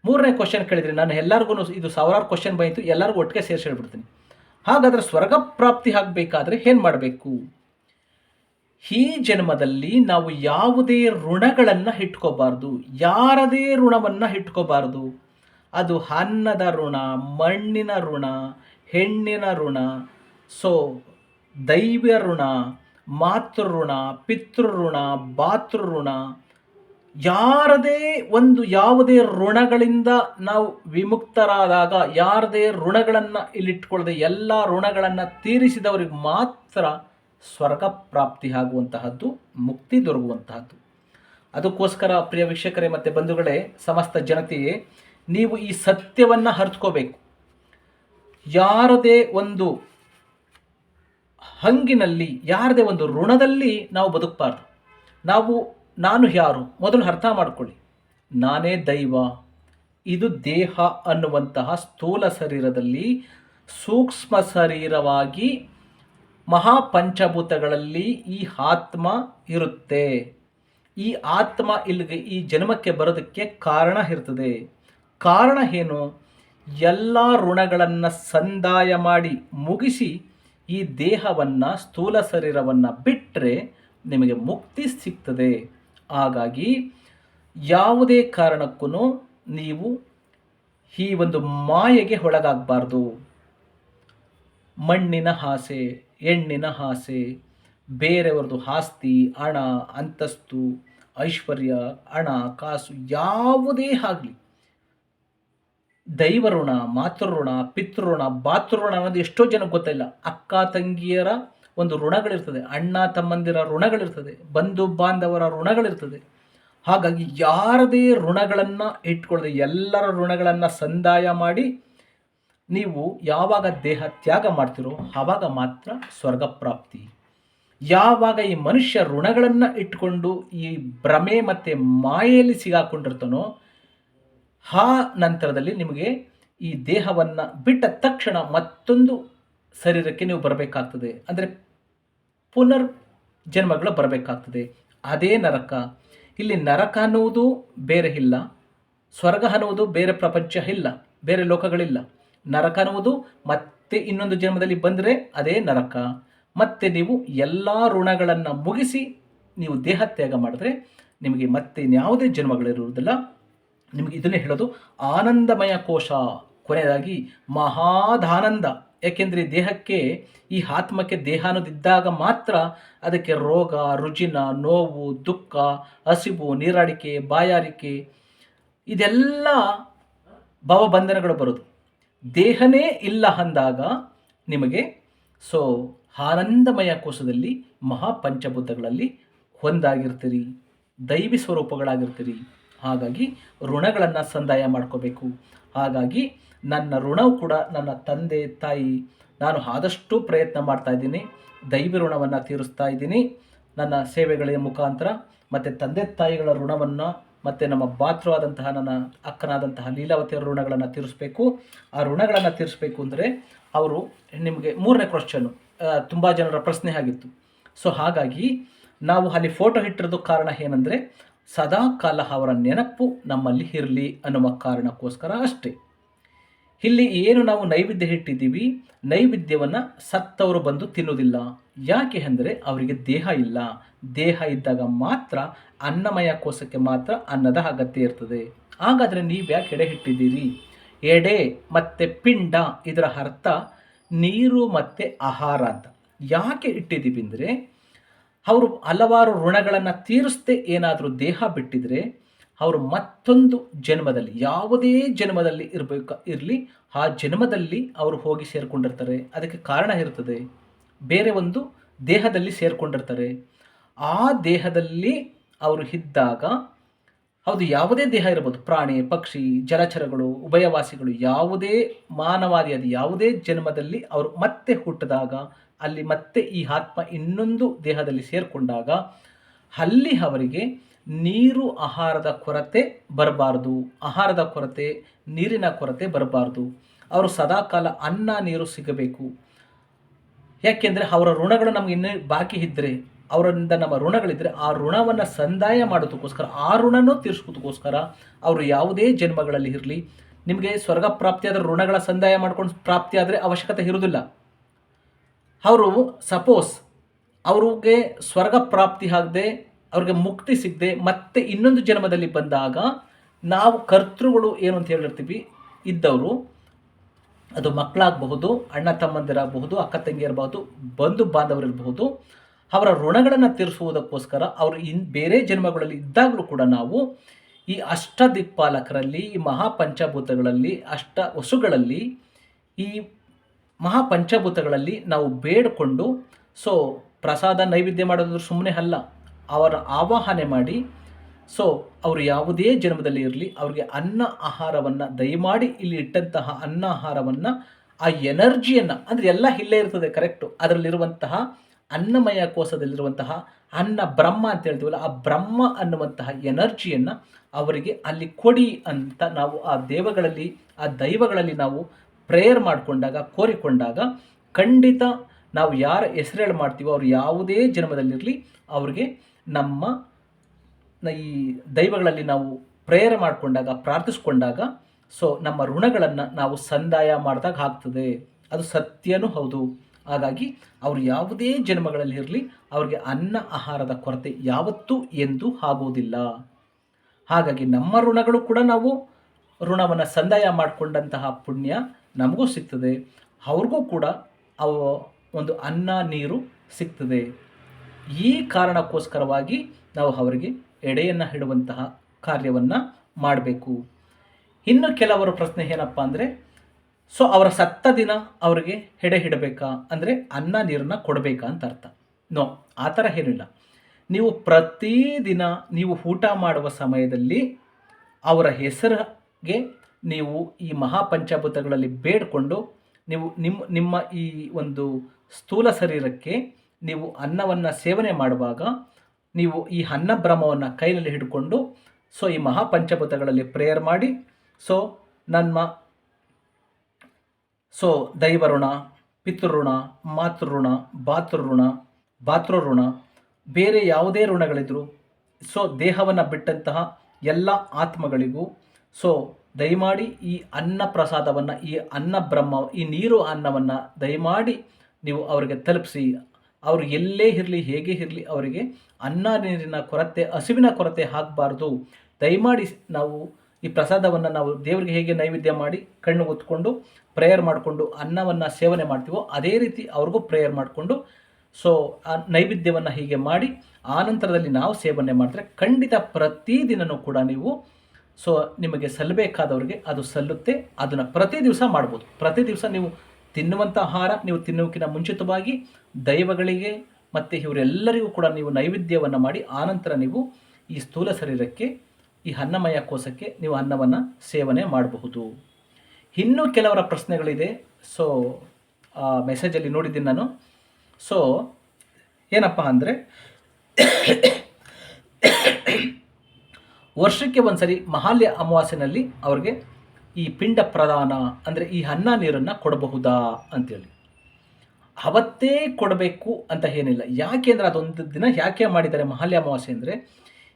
ಮೂರನೇ ಕ್ವಶನ್ ಕೇಳಿದ್ರೆ ನಾನು ಎಲ್ಲರಿಗೂ ಇದು ಸಾವಿರಾರು ಕ್ವಶನ್ ಬಂತು ಎಲ್ಲರಿಗೂ ಒಟ್ಟಿಗೆ ಸೇರಿಸಿ ಹೇಳ್ಬಿಡ್ತೀನಿ. ಹಾಗಾದರೆ ಸ್ವರ್ಗ ಪ್ರಾಪ್ತಿ ಆಗಬೇಕಾದ್ರೆ ಏನು ಮಾಡಬೇಕು? ಈ ಜನ್ಮದಲ್ಲಿ ನಾವು ಯಾವುದೇ ಋಣಗಳನ್ನು ಇಟ್ಕೋಬಾರ್ದು. ಯಾರದೇ ಋಣವನ್ನು ಇಟ್ಕೋಬಾರ್ದು. ಅದು ಅನ್ನದ ಋಣ, ಮಣ್ಣಿನ ಋಣ, ಹೆಣ್ಣಿನ ಋಣ, ಸೊ ದೈವ ಋಣ, ಮಾತೃ ಪಿತೃಋಣ ಪಿತೃ ಋಣ, ಭಾತೃ ಋಣ ಯಾರದೇ ಒಂದು ಯಾವುದೇ ಋಣಗಳಿಂದ ನಾವು ವಿಮುಕ್ತರಾದಾಗ, ಯಾರದೇ ಋಣಗಳನ್ನು ಇಲ್ಲಿಟ್ಕೊಳ್ಳದೆ ಎಲ್ಲ ಋಣಗಳನ್ನು ತೀರಿಸಿದವರಿಗೆ ಮಾತ್ರ ಸ್ವರ್ಗ ಪ್ರಾಪ್ತಿ ಆಗುವಂತಹದ್ದು, ಮುಕ್ತಿ ದೊರಕುವಂತಹದ್ದು. ಅದಕ್ಕೋಸ್ಕರ ಪ್ರಿಯ ವೀಕ್ಷಕರೇ, ಮತ್ತು ಬಂಧುಗಳೇ, ಸಮಸ್ತ ಜನತೆಯೇ, ನೀವು ಈ ಸತ್ಯವನ್ನು ಅರ್ಥಕೋಬೇಕು ಯಾರದೇ ಒಂದು ಹಂಗಿನಲ್ಲಿ, ಯಾರದೇ ಒಂದು ಋಣದಲ್ಲಿ ನಾವು ಬದುಕಬಾರ್ದು. ನಾವು ನಾನು ಯಾರು? ಮೊದಲು ಅರ್ಥ ಮಾಡಿಕೊಳ್ಳಿ. ನಾನೇ ದೈವ. ಇದು ದೇಹ ಅನ್ನುವಂತಹ ಸ್ಥೂಲ ಶರೀರದಲ್ಲಿ ಸೂಕ್ಷ್ಮ ಶರೀರವಾಗಿ ಮಹಾಪಂಚಭೂತಗಳಲ್ಲಿ ಈ ಆತ್ಮ ಇರುತ್ತೆ. ಈ ಆತ್ಮ ಇಲ್ಲಿಗೆ ಈ ಜನ್ಮಕ್ಕೆ ಬರೋದಕ್ಕೆ ಕಾರಣ ಇರ್ತದೆ. ಕಾರಣ ಏನು? ಎಲ್ಲ ಋಣಗಳನ್ನು ಸಂದಾಯ ಮಾಡಿ ಮುಗಿಸಿ ಈ ದೇಹವನ್ನು ಸ್ಥೂಲ ಶರೀರವನ್ನು ಬಿಟ್ಟರೆ ನಿಮಗೆ ಮುಕ್ತಿ ಸಿಗ್ತದೆ. ಹಾಗಾಗಿ ಯಾವುದೇ ಕಾರಣಕ್ಕೂ ನೀವು ಈ ಒಂದು ಮಾಯೆಗೆ ಒಳಗಾಗಬಾರ್ದು. ಮಣ್ಣಿನ ಆಸೆ, ಹೆಣ್ಣಿನ ಆಸೆ, ಬೇರೆಯವ್ರದ್ದು ಆಸ್ತಿ, ಹಣ, ಅಂತಸ್ತು, ಐಶ್ವರ್ಯ, ಹಣ, ಕಾಸು ಯಾವುದೇ ಆಗಲಿ. ದೈವಋಣ, ಮಾತೃಋಣ, ಪಿತೃಋಣ ಬಾತೃಋಣ ಅನ್ನೋದು ಎಷ್ಟೋ ಜನಕ್ಕೆ ಗೊತ್ತಿಲ್ಲ. ಅಕ್ಕ, ತಂಗಿಯರ ಒಂದು ಋಣಗಳಿರ್ತದೆ. ಅಣ್ಣ ತಮ್ಮಂದಿರ ಋಣಗಳಿರ್ತದೆ. ಬಂಧು ಬಾಂಧವರ ಋಣಗಳಿರ್ತದೆ. ಹಾಗಾಗಿ ಯಾರದೇ ಋಣಗಳನ್ನು ಇಟ್ಕೊಳ್ಳದೆ ಎಲ್ಲರ ಋಣಗಳನ್ನು ಸಂದಾಯ ಮಾಡಿ ನೀವು ಯಾವಾಗ ದೇಹ ತ್ಯಾಗ ಮಾಡ್ತಿರೋ ಆವಾಗ ಮಾತ್ರ ಸ್ವರ್ಗ ಪ್ರಾಪ್ತಿ. ಯಾವಾಗ ಈ ಮನುಷ್ಯ ಋಣಗಳನ್ನು ಇಟ್ಕೊಂಡು ಈ ಭ್ರಮೆ ಮತ್ತು ಮಾಯೆಯಲ್ಲಿ ಸಿಗಾಕೊಂಡಿರ್ತಾನೋ ಆ ನಂತರದಲ್ಲಿ ನಿಮಗೆ ಈ ದೇಹವನ್ನು ಬಿಟ್ಟ ತಕ್ಷಣ ಮತ್ತೊಂದು ಶರೀರಕ್ಕೆ ನೀವು ಬರಬೇಕಾಗ್ತದೆ. ಅಂದರೆ ಪುನರ್ ಜನ್ಮಗಳು ಬರಬೇಕಾಗ್ತದೆ. ಅದೇ ನರಕ. ಇಲ್ಲಿ ನರಕ ಅನ್ನುವುದು ಬೇರೆ ಇಲ್ಲ. ಸ್ವರ್ಗ ಅನ್ನುವುದು ಬೇರೆ ಪ್ರಪಂಚ ಇಲ್ಲ. ಬೇರೆ ಲೋಕಗಳಿಲ್ಲ. ನರಕ ಅನ್ನುವುದು ಮತ್ತೆ ಇನ್ನೊಂದು ಜನ್ಮದಲ್ಲಿ ಬಂದರೆ ಅದೇ ನರಕ. ಮತ್ತೆ ನೀವು ಎಲ್ಲ ಋಣಗಳನ್ನು ಮುಗಿಸಿ ನೀವು ದೇಹ ತ್ಯಾಗ ಮಾಡಿದ್ರೆ ನಿಮಗೆ ಮತ್ತೆ ಇನ್ಯಾವುದೇ ಜನ್ಮಗಳಿರುವುದಿಲ್ಲ ನಿಮಗೆ ಇದನ್ನೇ ಹೇಳೋದು ಆನಂದಮಯ ಕೋಶ. ಕೊನೆಯದಾಗಿ ಮಹಾದಾನಂದ. ಯಾಕೆಂದರೆ ದೇಹಕ್ಕೆ ಈ ಆತ್ಮಕ್ಕೆ ದೇಹ ಅನ್ನೋದಿದ್ದಾಗ ಮಾತ್ರ ಅದಕ್ಕೆ ರೋಗ, ರುಜಿನ, ನೋವು, ದುಃಖ, ಹಸಿವು, ನೀರಾಡಿಕೆ, ಬಾಯಾರಿಕೆ ಇದೆಲ್ಲ ಭಾವಬಂಧನಗಳು ಬರೋದು. ದೇಹನೇ ಇಲ್ಲ ಅಂದಾಗ ನಿಮಗೆ ಸೊ ಆನಂದಮಯ ಕೋಶದಲ್ಲಿ ಮಹಾಪಂಚಭೂತಗಳಲ್ಲಿ ಒಂದಾಗಿರ್ತೀರಿ, ದೈವಿ ಸ್ವರೂಪಗಳಾಗಿರ್ತೀರಿ. ಹಾಗಾಗಿ ಋಣಗಳನ್ನು ಸಂದಾಯ ಮಾಡ್ಕೋಬೇಕು. ಹಾಗಾಗಿ ನನ್ನ ಋಣವು ಕೂಡ ನನ್ನ ತಂದೆ, ತಾಯಿ, ನಾನು ಆದಷ್ಟು ಪ್ರಯತ್ನ ಮಾಡ್ತಾ ಇದ್ದೀನಿ. ದೈವ ಋಣವನ್ನು ತೀರಿಸ್ತಾ ಇದ್ದೀನಿ. ನನ್ನ ಸೇವೆಗಳ ಮುಖಾಂತರ ಮತ್ತು ತಂದೆ, ತಾಯಿಗಳ ಋಣವನ್ನು ಮತ್ತು ನಮ್ಮ ಬಾತ್ರವಾದಂತಹ ನನ್ನ ಅಕ್ಕನಾದಂತಹ ಲೀಲಾವತಿಯ ಋಣಗಳನ್ನು ತೀರಿಸಬೇಕು. ಆ ಋಣಗಳನ್ನು ತೀರಿಸಬೇಕು ಅಂದರೆ ಅವರು ನಿಮಗೆ ಮೂರನೇ ಕ್ವಶನ್ನು ತುಂಬ ಜನರ ಪ್ರಶ್ನೆ ಆಗಿತ್ತು. ಸೊ ಹಾಗಾಗಿ ನಾವು ಅಲ್ಲಿ ಫೋಟೋ ಇಟ್ಟಿರೋದು ಕಾರಣ ಏನಂದರೆ ಸದಾ ಕಾಲ ಅವರ ನೆನಪು ನಮ್ಮಲ್ಲಿ ಇರಲಿ ಅನ್ನುವ ಕಾರಣಕ್ಕೋಸ್ಕರ ಅಷ್ಟೇ. ಇಲ್ಲಿ ಏನು ನಾವು ನೈವೇದ್ಯ ಇಟ್ಟಿದ್ದೀವಿ? ನೈವೇದ್ಯವನ್ನು ಸತ್ತವರು ಬಂದು ತಿನ್ನುವುದಿಲ್ಲ. ಯಾಕೆ ಅಂದರೆ ಅವರಿಗೆ ದೇಹ ಇಲ್ಲ. ದೇಹ ಇದ್ದಾಗ ಮಾತ್ರ ಅನ್ನಮಯ ಕೋಶಕ್ಕೆ ಮಾತ್ರ ಅನ್ನದ ಅಗತ್ಯ ಇರ್ತದೆ. ಹಾಗಾದರೆ ನೀವು ಯಾಕೆ ಎಡೆ ಇಟ್ಟಿದ್ದೀರಿ? ಎಡೆ ಮತ್ತು ಪಿಂಡ ಇದರ ಅರ್ಥ ನೀರು ಮತ್ತು ಆಹಾರ ಅಂತ. ಯಾಕೆ ಇಟ್ಟಿದ್ದೀವಿ ಅಂದರೆ ಅವರು ಹಲವಾರು ಋಣಗಳನ್ನು ತೀರಿಸದೆ ಏನಾದರೂ ದೇಹ ಬಿಟ್ಟಿದ್ರೆ ಅವರು ಮತ್ತೊಂದು ಜನ್ಮದಲ್ಲಿ, ಯಾವುದೇ ಜನ್ಮದಲ್ಲಿ ಇರಬೇಕು, ಇರಲಿ, ಆ ಜನ್ಮದಲ್ಲಿ ಅವರು ಹೋಗಿ ಸೇರಿಕೊಂಡಿರ್ತಾರೆ. ಅದಕ್ಕೆ ಕಾರಣ ಇರ್ತದೆ, ಬೇರೆ ಒಂದು ದೇಹದಲ್ಲಿ ಸೇರಿಕೊಂಡಿರ್ತಾರೆ. ಆ ದೇಹದಲ್ಲಿ ಅವರು ಇದ್ದಾಗ ಅದು ಯಾವುದೇ ದೇಹ ಇರ್ಬೋದು. ಪ್ರಾಣಿ, ಪಕ್ಷಿ, ಜಲಚರಗಳು, ಉಭಯವಾಸಿಗಳು, ಯಾವುದೇ ಮಾನವಾದಿ ಅದು ಯಾವುದೇ ಜನ್ಮದಲ್ಲಿ ಅವರು ಮತ್ತೆ ಹುಟ್ಟಿದಾಗ ಅಲ್ಲಿ ಮತ್ತೆ ಈ ಆತ್ಮ ಇನ್ನೊಂದು ದೇಹದಲ್ಲಿ ಸೇರಿಕೊಂಡಾಗ ಅಲ್ಲಿ ಅವರಿಗೆ ನೀರು ಆಹಾರದ ಕೊರತೆ ಬರಬಾರ್ದು. ಆಹಾರದ ಕೊರತೆ, ನೀರಿನ ಕೊರತೆ ಬರಬಾರ್ದು. ಅವರು ಸದಾಕಾಲ ಅನ್ನ, ನೀರು ಸಿಗಬೇಕು. ಯಾಕೆಂದರೆ ಅವರ ಋಣಗಳು ನಮ್ಗೆ ಇನ್ನೂ ಬಾಕಿ ಇದ್ದರೆ ಅವರಿಂದ ನಮ್ಮ ಋಣಗಳಿದ್ದರೆ ಆ ಋಣವನ್ನು ಸಂದಾಯ ಮಾಡೋದಕ್ಕೋಸ್ಕರ, ಆ ಋಣನೂ ತೀರಿಸೋದಕ್ಕೋಸ್ಕರ ಅವರು ಯಾವುದೇ ಜನ್ಮಗಳಲ್ಲಿ ಇರಲಿ, ನಿಮಗೆ ಸ್ವರ್ಗ ಪ್ರಾಪ್ತಿಯಾದ ಋಣಗಳ ಸಂದಾಯ ಮಾಡ್ಕೊಂಡು ಪ್ರಾಪ್ತಿ ಆದರೆ ಅವಶ್ಯಕತೆ ಇರುವುದಿಲ್ಲ. ಅವರು ಸಪೋಸ್ ಅವ್ರಿಗೆ ಸ್ವರ್ಗ ಪ್ರಾಪ್ತಿ ಆಗದೆ, ಅವ್ರಿಗೆ ಮುಕ್ತಿ ಸಿಗದೆ ಮತ್ತೆ ಇನ್ನೊಂದು ಜನ್ಮದಲ್ಲಿ ಬಂದಾಗ ನಾವು ಕರ್ತೃಗಳು ಏನು ಅಂತ ಹೇಳಿರ್ತೀವಿ, ಇದ್ದವರು, ಅದು ಮಕ್ಕಳಾಗಬಹುದು, ಅಣ್ಣ ತಮ್ಮಂದಿರಾಗಬಹುದು, ಅಕ್ಕ ತಂಗಿಯರಬಹುದು ಬಂಧು ಬಾಂಧವರಿರಬಹುದು, ಅವರ ಋಣಗಳನ್ನು ತೀರಿಸುವುದಕ್ಕೋಸ್ಕರ ಅವರು ಇನ್ ಬೇರೆ ಜನ್ಮಗಳಲ್ಲಿ ಇದ್ದಾಗಲೂ ಕೂಡ ನಾವು ಈ ಅಷ್ಟ ದಿಕ್ಪಾಲಕರಲ್ಲಿ ಈ ಮಹಾಪಂಚಭೂತಗಳಲ್ಲಿ, ಅಷ್ಟ ವಸುಗಳಲ್ಲಿ ಈ ಮಹಾಪಂಚಭೂತಗಳಲ್ಲಿ ನಾವು ಬೇಡಿಕೊಂಡು, ಸೊ ಪ್ರಸಾದ ನೈವೇದ್ಯ ಮಾಡೋದ್ರ ಸುಮ್ಮನೆ ಅಲ್ಲ, ಅವರ ಆವಾಹನೆ ಮಾಡಿ, ಸೊ ಅವರು ಯಾವುದೇ ಜನ್ಮದಲ್ಲಿ ಇರಲಿ, ಅವರಿಗೆ ಅನ್ನ ಆಹಾರವನ್ನು, ದಯಮಾಡಿ ಇಲ್ಲಿ ಇಟ್ಟಂತಹ ಅನ್ನ ಆಹಾರವನ್ನು, ಆ ಎನರ್ಜಿಯನ್ನು, ಅಂದರೆ ಎಲ್ಲ ಇಲ್ಲೇ ಇರ್ತದೆ ಕರೆಕ್ಟು ಅದರಲ್ಲಿರುವಂತಹ ಅನ್ನಮಯ ಕೋಶದಲ್ಲಿರುವಂತಹ ಅನ್ನ ಬ್ರಹ್ಮ ಅಂತ ಹೇಳ್ತೀವಲ್ಲ, ಆ ಬ್ರಹ್ಮ ಅನ್ನುವಂತಹ ಎನರ್ಜಿಯನ್ನು ಅವರಿಗೆ ಅಲ್ಲಿ ಕೊಡಿ ಅಂತ ನಾವು ಆ ದೇವಗಳಲ್ಲಿ, ಆ ದೈವಗಳಲ್ಲಿ ನಾವು ಪ್ರೇಯರ್ ಮಾಡಿಕೊಂಡಾಗ, ಕೋರಿಕೊಂಡಾಗ ಖಂಡಿತ ನಾವು ಯಾರ ಹೆಸರೇಳು ಮಾಡ್ತೀವೋ, ಅವರು ಯಾವುದೇ ಜನ್ಮದಲ್ಲಿರಲಿ, ಅವ್ರಿಗೆ ನಮ್ಮ ಈ ದೈವಗಳಲ್ಲಿ ನಾವು ಪ್ರೇಯರ್ ಮಾಡಿಕೊಂಡಾಗ, ಪ್ರಾರ್ಥಿಸ್ಕೊಂಡಾಗ ಸೊ ನಮ್ಮ ಋಣಗಳನ್ನು ನಾವು ಸಂದಾಯ ಮಾಡಿದಾಗ ಆಗ್ತದೆ. ಅದು ಸತ್ಯನೂ ಹೌದು. ಹಾಗಾಗಿ ಅವರು ಯಾವುದೇ ಜನ್ಮಗಳಲ್ಲಿ ಇರಲಿ ಅವ್ರಿಗೆ ಅನ್ನ ಆಹಾರದ ಕೊರತೆ ಯಾವತ್ತೂ ಎಂದು ಆಗೋದಿಲ್ಲ. ಹಾಗಾಗಿ ನಮ್ಮ ಋಣಗಳು ಕೂಡ ನಾವು ಋಣವನ್ನು ಸಂದಾಯ ಮಾಡಿಕೊಂಡಂತಹ ಪುಣ್ಯ. ನಮಗೂ ಸಿಗ್ತದೆ, ಅವ್ರಿಗೂ ಕೂಡ ಅವು ಒಂದು ಅನ್ನ, ನೀರು ಸಿಗ್ತದೆ. ಈ ಕಾರಣಕ್ಕೋಸ್ಕರವಾಗಿ ನಾವು ಅವರಿಗೆ ಎಡೆಯನ್ನು ಹಿಡುವಂತಹ ಕಾರ್ಯವನ್ನು ಮಾಡಬೇಕು. ಇನ್ನು ಕೆಲವರು ಪ್ರಶ್ನೆ ಏನಪ್ಪ ಅಂದರೆ, ಸೊ ಅವರ ಸತ್ತ ದಿನ ಅವರಿಗೆ ಹೆಡೆ ಹಿಡಬೇಕಾ? ಅಂದರೆ ಅನ್ನ, ನೀರನ್ನ ಕೊಡಬೇಕಾ ಅಂತ ಅರ್ಥ. ನೋ, ಆ ಥರ ಏನಿಲ್ಲ. ನೀವು ಪ್ರತಿದಿನ ನೀವು ಊಟ ಮಾಡುವ ಸಮಯದಲ್ಲಿ ಅವರ ಹೆಸರಿಗೆ ನೀವು ಈ ಮಹಾಪಂಚಭೂತಗಳಲ್ಲಿ ಬೇಡಿಕೊಂಡು ನೀವು ನಿಮ್ಮ ನಿಮ್ಮ ಈ ಒಂದು ಸ್ಥೂಲ ಶರೀರಕ್ಕೆ ನೀವು ಅನ್ನವನ್ನು ಸೇವನೆ ಮಾಡುವಾಗ ನೀವು ಈ ಅನ್ನ ಭ್ರಮವನ್ನು ಕೈನಲ್ಲಿ ಹಿಡ್ಕೊಂಡು, ಸೊ ಈ ಮಹಾಪಂಚಭೂತಗಳಲ್ಲಿ ಪ್ರೇಯರ್ ಮಾಡಿ, ಸೊ ನನ್ನ, ಸೊ ದೈವಋಣ, ಪಿತೃಋಣ, ಮಾತೃಋಣ, ಭಾತೃಋಣ ಭಾತೃಋಣ, ಬೇರೆ ಯಾವುದೇ ಋಣಗಳಿದ್ರು, ಸೊ ದೇಹವನ್ನು ಬಿಟ್ಟಂತಹ ಎಲ್ಲ ಆತ್ಮಗಳಿಗೂ, ಸೊ ದಯಮಾಡಿ ಈ ಅನ್ನ ಪ್ರಸಾದವನ್ನು, ಈ ಅನ್ನ ಬ್ರಹ್ಮ, ಈ ನೀರು ಅನ್ನವನ್ನು ದಯಮಾಡಿ ನೀವು ಅವರಿಗೆ ತಲುಪಿಸಿ. ಅವರು ಎಲ್ಲೇ ಇರಲಿ, ಹೇಗೆ ಇರಲಿ, ಅವರಿಗೆ ಅನ್ನ ನೀರಿನ ಕೊರತೆ, ಹಸಿವಿನ ಕೊರತೆ ಹಾಕಬಾರ್ದು ದಯಮಾಡಿ ನಾವು ಈ ಪ್ರಸಾದವನ್ನು ನಾವು ದೇವರಿಗೆ ಹೇಗೆ ನೈವೇದ್ಯ ಮಾಡಿ ಕಣ್ಣು ಹೊತ್ಕೊಂಡು ಪ್ರೇಯರ್ ಮಾಡಿಕೊಂಡು ಅನ್ನವನ್ನು ಸೇವನೆ ಮಾಡ್ತೀವೋ ಅದೇ ರೀತಿ ಅವ್ರಿಗೂ ಪ್ರೇಯರ್ ಮಾಡಿಕೊಂಡು ಸೊ ಆ ನೈವೇದ್ಯವನ್ನು ಹೀಗೆ ಮಾಡಿ ಆ ನಂತರದಲ್ಲಿ ನಾವು ಸೇವನೆ ಮಾಡಿದ್ರೆ ಖಂಡಿತ ಪ್ರತಿದಿನವೂ ಕೂಡ ನೀವು ಸೊ ನಿಮಗೆ ಸಲ್ಲಬೇಕಾದವ್ರಿಗೆ ಅದು ಸಲ್ಲುತ್ತೆ, ಅದನ್ನು ಪ್ರತಿ ದಿವಸ ಮಾಡ್ಬೋದು. ಪ್ರತಿ ದಿವಸ ನೀವು ತಿನ್ನುವಂಥ ಆಹಾರ, ನೀವು ತಿನ್ನುವಕ್ಕಿಂತ ಮುಂಚಿತವಾಗಿ ದೈವಗಳಿಗೆ ಮತ್ತು ಇವರೆಲ್ಲರಿಗೂ ಕೂಡ ನೀವು ನೈವೇದ್ಯವನ್ನು ಮಾಡಿ, ಆನಂತರ ನೀವು ಈ ಸ್ಥೂಲ ಶರೀರಕ್ಕೆ, ಈ ಅನ್ನಮಯ ಕೋಶಕ್ಕೆ ನೀವು ಅನ್ನವನ್ನು ಸೇವನೆ ಮಾಡಬಹುದು. ಇನ್ನೂ ಕೆಲವರ ಪ್ರಶ್ನೆಗಳಿದೆ. ಸೊ ಮೆಸೇಜಲ್ಲಿ ನೋಡಿದ್ದೀನಿ ನಾನು. ಸೊ ಏನಪ್ಪ ಅಂದರೆ ವರ್ಷಕ್ಕೆ ಒಂದ್ಸರಿ ಮಹಾಲ್ಯ ಅಮಾವಾಸ್ಯೆನಲ್ಲಿ ಅವ್ರಿಗೆ ಈ ಪಿಂಡ ಪ್ರದಾನ ಅಂದರೆ ಈ ಅನ್ನ ನೀರನ್ನು ಕೊಡಬಹುದಾ ಅಂತೇಳಿ. ಅವತ್ತೇ ಕೊಡಬೇಕು ಅಂತ ಏನಿಲ್ಲ. ಯಾಕೆ ಅಂದರೆ ಅದೊಂದು ದಿನ ಯಾಕೆ ಮಾಡಿದ್ದಾರೆ ಮಹಾಲ್ಯ ಅಮಾವಾಸ್ಯೆ ಅಂದರೆ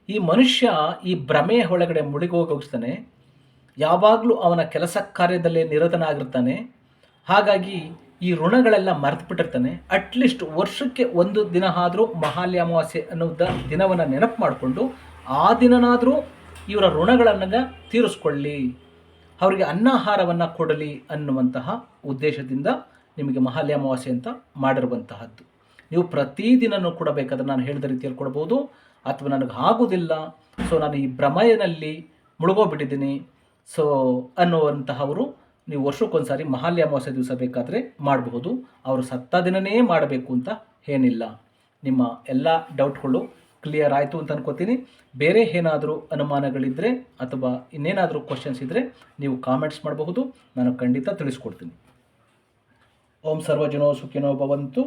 ಈ ಮನುಷ್ಯ ಈ ಭ್ರಮೆ ಒಳಗಡೆ ಮುಳುಗೋಗಿಸ್ತಾನೆ ಯಾವಾಗಲೂ ಅವನ ಕೆಲಸ ಕಾರ್ಯದಲ್ಲೇ ನಿರತನಾಗಿರ್ತಾನೆ. ಹಾಗಾಗಿ ಈ ಋಣಗಳೆಲ್ಲ ಮರೆತು ಬಿಟ್ಟಿರ್ತಾನೆ ಅಟ್ಲೀಸ್ಟ್ ವರ್ಷಕ್ಕೆ ಒಂದು ದಿನ ಆದರೂ ಮಹಾಲ್ಯ ಅಮಾವಾಸ್ಯೆ ಅನ್ನೋದ ದಿನವನ್ನು ನೆನಪು ಮಾಡಿಕೊಂಡು ಆ ದಿನನಾದರೂ ಇವರ ಋಣಗಳನ್ನು ತೀರಿಸ್ಕೊಳ್ಳಿ. ಅವರಿಗೆ ಅನ್ನಾಹಾರವನ್ನು ಕೊಡಲಿ ಅನ್ನುವಂತಹ ಉದ್ದೇಶದಿಂದ ನಿಮಗೆ ಮಹಾಲಯ ಅಮಾವಾಸ್ಯೆ ಅಂತ ಮಾಡಿರುವಂತಹದ್ದು. ನೀವು ಪ್ರತಿದಿನನೂ ಕೂಡ ಬೇಕಾದ್ರೆ ನಾನು ಹೇಳಿದ ರೀತಿಯಲ್ಲಿ ಕೊಡ್ಬೋದು. ಅಥವಾ ನನಗೆ ಆಗೋದಿಲ್ಲ. ಸೊ ನಾನು ಈ ಭ್ರಮೆಯಲ್ಲಿ ಮುಳುಗೋಗ್ಬಿಟ್ಟಿದ್ದೀನಿ. ಸೊ ಅನ್ನುವಂತಹವರು ನೀವು ವರ್ಷಕ್ಕೊಂದ್ಸಾರಿ ಮಹಾಲ್ಯ ಅಮಾವಾಸ್ಯೆ ದಿವಸ ಬೇಕಾದರೆ ಮಾಡಬಹುದು. ಅವರು ಸತ್ತ ದಿನನೇ ಮಾಡಬೇಕು ಅಂತ ಏನಿಲ್ಲ. ನಿಮ್ಮ ಎಲ್ಲ ಡೌಟ್ಗಳು ಕ್ಲಿಯರ್ ಆಯಿತು ಅಂತ ಅನ್ಕೋತೀನಿ. ಬೇರೆ ಏನಾದರೂ ಅನುಮಾನಗಳಿದ್ದರೆ ಅಥವಾ ಇನ್ನೇನಾದರೂ ಕ್ವಶನ್ಸ್ ಇದ್ದರೆ ನೀವು ಕಾಮೆಂಟ್ಸ್ ಮಾಡಬಹುದು. ನಾನು ಖಂಡಿತ ತಿಳಿಸ್ಕೊಡ್ತೀನಿ. ಓಂ ಸರ್ವಜನೋ ಸುಖಿನೋ ಭವಂತು.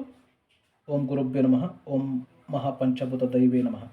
ಓಂ ಗುರುಭ್ಯೋ ನಮಃ. ಓಂ ಮಹಾಪಂಚಭೂತ ದೈವೇ ನಮಃ.